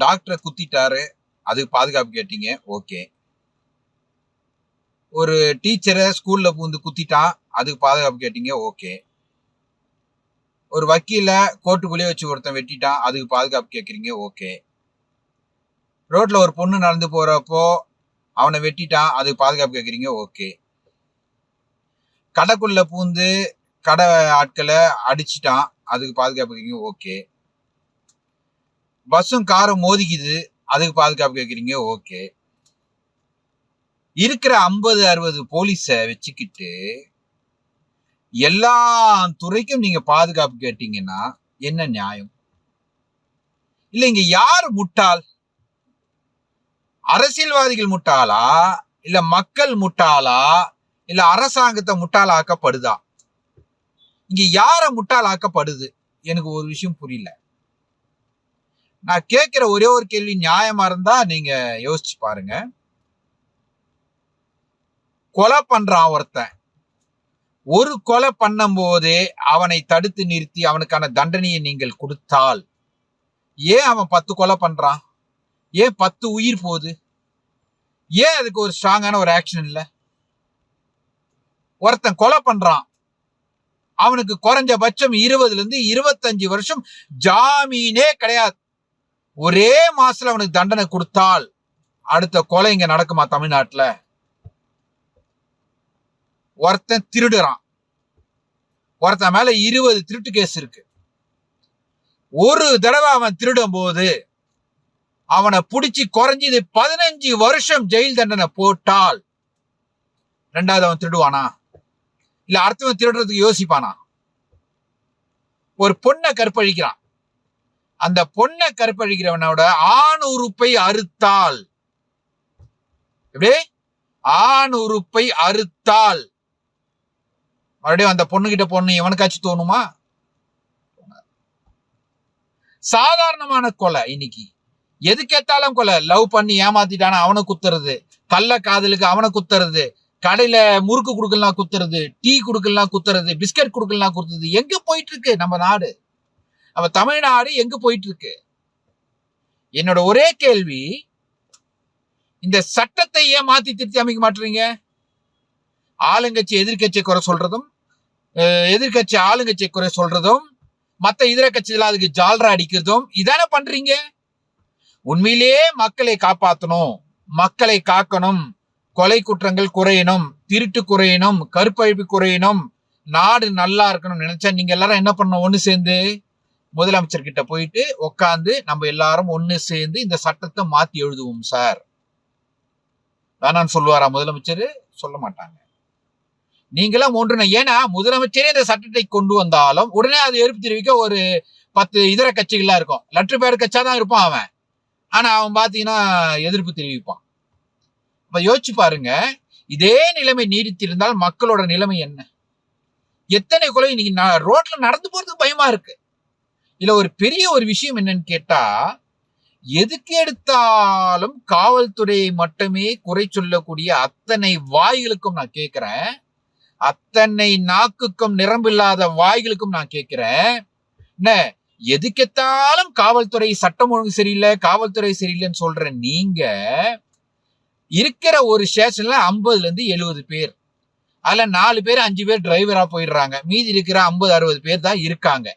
டாக்டரை குத்திட்டாரு அதுக்கு பாதுகாப்பு கேட்டீங்க ஓகே. ஒரு டீச்சரை ஸ்கூல்ல பூந்து குத்திட்டான் அதுக்கு பாதுகாப்பு கேட்டீங்க ஓகே. ஒரு வக்கீல கோர்ட்டுக்குள்ளேயே வச்சு ஒருத்தன் வெட்டிட்டான் அதுக்கு பாதுகாப்பு கேட்குறீங்க ஓகே. ரோட்ல ஒரு பொண்ணு நடந்து போறப்போ அவனை வெட்டிட்டான் அதுக்கு பாதுகாப்பு கேட்குறீங்க ஓகே. கடைக்குள்ள பூந்து கடை ஆட்களை அடிச்சிட்டான் அதுக்கு பாதுகாப்பு கேட்குறீங்க ஓகே. பஸ்ஸும் காரும் மோதிக்குது. அதுக்கு பாதுகாப்பு கேட்குறீங்க ஓகே. இருக்கிற ஐம்பது அறுபது போலீஸை வச்சுக்கிட்டு எல்லா துறைக்கும் நீங்க பாதுகாப்பு கேட்டீங்கன்னா என்ன நியாயம்? இல்ல இங்க யார் முட்டாள்? அரசியல்வாதிகள் முட்டாளா? இல்ல மக்கள் முட்டாளா? இல்ல அரசாங்கத்தை முட்டாளாக்கப்படுதா? இங்க யார முட்டாளாக்கப்படுது? எனக்கு ஒரு விஷயம் புரியல. நான் கேட்குற ஒரே ஒரு கேள்வி நியாயமா இருந்தா நீங்க யோசிச்சு பாருங்க. கொலை பண்றான் ஒருத்தன். ஒரு கொலை பண்ணும் போதே அவனை தடுத்து நிறுத்தி அவனுக்கான தண்டனையை நீங்கள் கொடுத்தால் ஏன் அவன் பத்து கொலை பண்றான்? ஏன் பத்து உயிர் போகுது? ஏன் அதுக்கு ஒரு ஸ்ட்ராங்கான ஒரு ஆக்ஷன் இல்லை? ஒருத்தன் கொலை பண்றான். அவனுக்கு குறைஞ்சபட்சம் இருபதுல இருந்து இருபத்தஞ்சு வருஷம் ஜாமீனே கிடையாது. ஒரே மாசத்துல அவனுக்கு தண்டனை கொடுத்தால் அடுத்த கொலை இங்க நடக்குமா தமிழ்நாட்டுல? ஒருத்தன் திருடுறான். ஒருத்தன் மேல இருபது திருட்டு கேஸ் இருக்கு. ஒரு தடவை அவன் திருடும் போது அவனை பிடிச்சி குறைஞ்சது பதினஞ்சு வருஷம் ஜெயில் தண்டனை போட்டால் ரெண்டாவது அவன் திருடுவானா? இல்ல அடுத்தவன் திருடுறதுக்கு யோசிப்பானா? ஒரு பொண்ணை கற்பழிக்கிறான். அந்த பொண்ணை கற்பழிக்கிறவனோட ஆண் உறுப்பை அறுத்தால். எப்படி? ஆண் உறுப்பை அறுத்தால். மறுபடியும் அந்த பொண்ணுகிட்ட பொண்ணு எவனுக்காச்சும் தோணுமா? சாதாரணமான கொலை இன்னைக்கு. எதுக்கேத்தாலும் கொலை. லவ் பண்ணி ஏமாத்திட்டானா அவனை குத்துறது. கள்ள காதலுக்கு அவனை குத்துறது. கடையில முறுக்கு கொடுக்கலாம் குத்துறது. டீ கொடுக்கலாம் குத்துறது. பிஸ்கட் கொடுக்கலாம் குத்துறது. எங்க போயிட்டு இருக்கு நம்ம நாடு? நம்ம தமிழ்நாடு எங்க போயிட்டு இருக்கு என்னோட ஒரே கேள்வி இந்த சட்டத்தை ஏன் மாத்தி திருத்தி அமைக்க மாட்டீங்க? ஆளுங்கட்சி எதிர்கட்சி குறை சொல்றதும் எதிர்கட்சி ஆளுங்கட்சி குறை சொல்றதும் மற்ற இதர கட்சிகள் அதுக்கு ஜால்ரா அடிக்கிறதும் இதானே பண்றீங்க? உண்மையிலேயே மக்களை காப்பாற்றணும் மக்களை காக்கணும் கொலை குற்றங்கள் குறையணும் திருட்டு குறையணும் கருப்பழிப்பு குறையணும் நாடு நல்லா இருக்கணும் நினைச்சா நீங்க எல்லாரும் என்ன பண்ணணும் ஒன்று சேர்ந்து? முதலமைச்சர் கிட்ட போயிட்டு உட்காந்து நம்ம எல்லாரும் ஒன்று சேர்ந்து இந்த சட்டத்தை மாத்தி எழுதுவோம் சார். வேணான்னு சொல்லுவாரா முதலமைச்சர்? சொல்ல மாட்டாங்க. நீங்களாம் ஒன்று ஏன்னா முதலமைச்சரே இந்த சட்டத்தை கொண்டு வந்தாலும் உடனே அது எதிர்ப்பு தெரிவிக்க ஒரு பத்து இதர கட்சிகள்லாம் இருக்கும். லெட்ரு பேர் கட்சா தான் இருப்பான் அவன். ஆனா அவன் பாத்தீங்கன்னா எதிர்ப்பு தெரிவிப்பான். இப்ப யோசிச்சு பாருங்க இதே நிலைமை நீடித்திருந்தால் மக்களோட நிலைமை என்ன? எத்தனை கொலை இன்னைக்கு நான் ரோட்ல நடந்து போறதுக்கு பயமா இருக்கு. இதுல ஒரு பெரிய ஒரு விஷயம் என்னன்னு கேட்டா எதுக்கு எடுத்தாலும் காவல்துறையை மட்டுமே குறை சொல்லக்கூடிய அத்தனை வாய்களுக்கும் நான் கேட்கிறேன் அத்தனை நாக்குக்கும் நிரம்பில்லாத வாய்களுக்கும் நான் கேட்கிறேன் என்ன? எதுக்கெத்தாலும் காவல்துறை சட்டம் ஒழுங்கு சரியில்லை காவல்துறை சரியில்லைன்னு சொல்ற நீங்க இருக்கிற ஒரு ஸ்டேஷன்ல ஐம்பதுல இருந்து எழுபது பேர். அதுல நாலு பேர் அஞ்சு பேர் டிரைவரா போயிடுறாங்க. மீதி இருக்கிற ஐம்பது அறுபது பேர் தான் இருக்காங்க.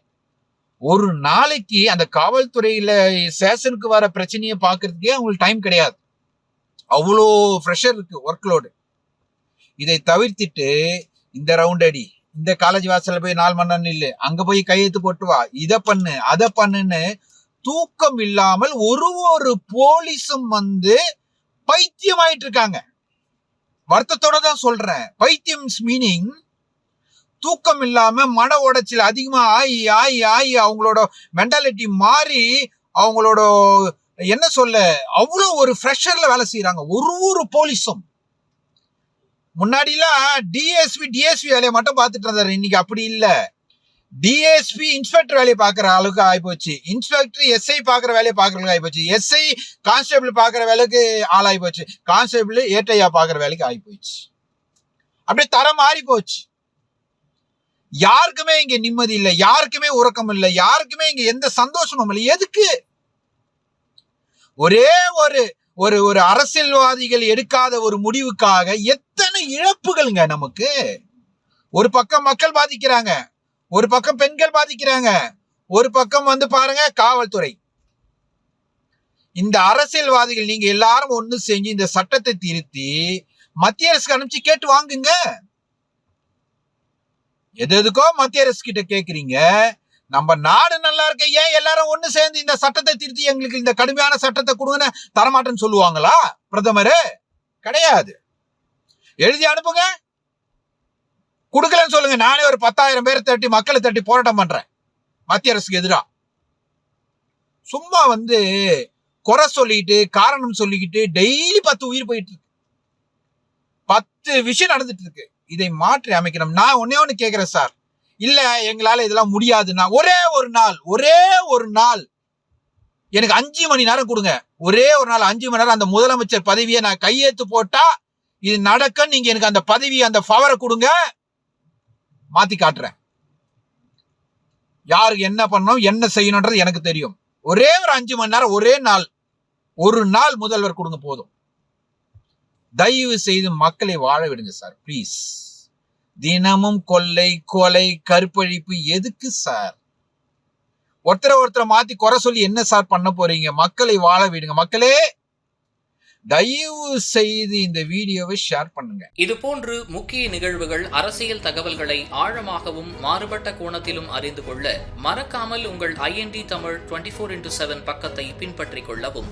ஒரு நாளைக்கு அந்த காவல்துறையில சேஷனுக்கு வர பிரச்சனையை பார்க்கறதுக்கே அவங்களுக்கு டைம் கிடையாது. அவ்வளோ ப்ரெஷர் இருக்கு ஒர்க் லோடு இதை தவிர்த்துட்டு இந்த ரவுண்ட் அடி இந்த காலேஜ் வாசல்ல போய் நாலு மணி நேரம் நில்லு அங்க போய் கையெழுத்து போட்டு வா இதை பண்ணு அதை பண்ணுன்னு தூக்கம் இல்லாமல் ஒரு ஒரு போலீஸும் வந்து பைத்தியமாயிட்டு இருக்காங்க. வருத்தத்தோட தான் சொல்றேன். பைத்தியம் மீனிங் தூக்கம் இல்லாம மன உடைச்சல் அதிகமா ஆகி ஆகி ஆகி அவங்களோட மென்டாலிட்டி மாறி அவங்களோட என்ன சொல்ல? அவ்வளோ ஒரு ஃப்ரெஷர்ல வேலை செய்யறாங்க ஒரு ஒரு போலீஸும் முன்னாடிலாம் டிஎஸ்பி டிஎஸ்பி வேலையை மட்டும் பார்த்துட்டு இருந்தாரு. இன்னைக்கு அப்படி இல்லை. டிஎஸ்பி இன்ஸ்பெக்டர் வேலையை பார்க்குற அளவுக்கு ஆகிப்போச்சு. இன்ஸ்பெக்டர் எஸ்ஐ பார்க்குற வேலையை பார்க்குறதுக்கு ஆகிப்போச்சு. எஸ்ஐ கான்ஸ்டபிள் பார்க்குற வேலைக்கு ஆளாகி போச்சு கான்ஸ்டபிள் ஏட்டையா பார்க்குற வேலைக்கு ஆகி போயிடுச்சு அப்படியே தரம் மாறி போச்சு யாருக்குமே இங்க நிம்மதி இல்லை யாருக்குமே உறக்கம் இல்லை யாருக்குமே இங்க எந்த சந்தோஷமும் இல்லை. எதுக்கு? ஒரே ஒரு ஒரு ஒரு அரசியல்வாதிகள் எடுக்காத ஒரு முடிவுக்காக எத்தனை இழப்புகள்ங்க நமக்கு? ஒரு பக்கம் மக்கள் பாதிக்கிறாங்க ஒரு பக்கம் பெண்கள் பாதிக்கிறாங்க ஒரு பக்கம் வந்து பாருங்க காவல்துறை. இந்த அரசியல்வாதிகள் நீங்க எல்லாரும் ஒன்று செஞ்சு இந்த சட்டத்தை திருத்தி மத்திய அரசுக்கு அனுப்பிச்சு கேட்டு வாங்குங்க. எது எதுக்கோ மத்திய அரசு கிட்ட கேக்குறீங்க? நம்ம நாடு நல்லா இருக்க. ஏன் எல்லாரும் ஒண்ணு சேர்ந்து இந்த சட்டத்தை திருத்தி எங்களுக்கு இந்த கடுமையான சட்டத்தை கொடுங்கன்னு தரமாட்டேன்னு சொல்லுவாங்களா? பிரதமர் கிடையாது. எழுதி அனுப்புங்க. கொடுக்கலன்னு சொல்லுங்க. நானே ஒரு பத்தாயிரம் பேர் தட்டி மக்களை தட்டி போராட்டம் பண்றேன். மத்திய அரசுக்கு எதிராக சும்மா வந்து குறை சொல்லிட்டு காரணம் சொல்லிக்கிட்டு டெய்லி பத்து உயிர் போயிட்டு இருக்கு. பத்து விஷயம் நடந்துட்டு இருக்கு. இதை மாற்றி அமைக்கணும். நான் ஒன்னே ஒன்று கேட்குறேன் சார் இல்லை எங்களால் இதெல்லாம் முடியாதுன்னா ஒரே ஒரு நாள் ஒரே ஒரு நாள் எனக்கு அஞ்சு மணி நேரம் கொடுங்க. ஒரே ஒரு நாள் அஞ்சு மணி நேரம் அந்த முதலமைச்சர் பதவியை நான் கையெழுத்து போட்டா இது நடக்க நீங்க எனக்கு அந்த பதவி அந்த பவரை கொடுங்க. மாத்தி காட்டுறேன். யாருக்கு என்ன பண்ணணும் என்ன செய்யணும்ன்றது எனக்கு தெரியும். ஒரே ஒரு அஞ்சு மணி நேரம் ஒரே நாள். ஒரு நாள் முதல்வர் கொடுங்க போதும். தயவு செய்து மக்களை வாழ விடுங்க சார் ப்ளீஸ் தினமும் கொள்ளை கொலை கற்பழிப்பு எதுக்கு சார் ஒருத்தரை ஒருத்தரை மாத்தி குறை சொல்லி என்ன சார் பண்ண போறீங்க? மக்களை வாழ விடுங்க மக்களே. தயவு செய்து இந்த வீடியோவை ஷேர் பண்ணுங்க. இதுபோன்று முக்கிய நிகழ்வுகள் அரசியல் தகவல்களை ஆழமாகவும் மாறுபட்ட கோணத்திலும் அறிந்து கொள்ள மறக்காமல் உங்கள் IND Tamil twenty four into seven பக்கத்தை பின்பற்றிக் கொள்ளவும்.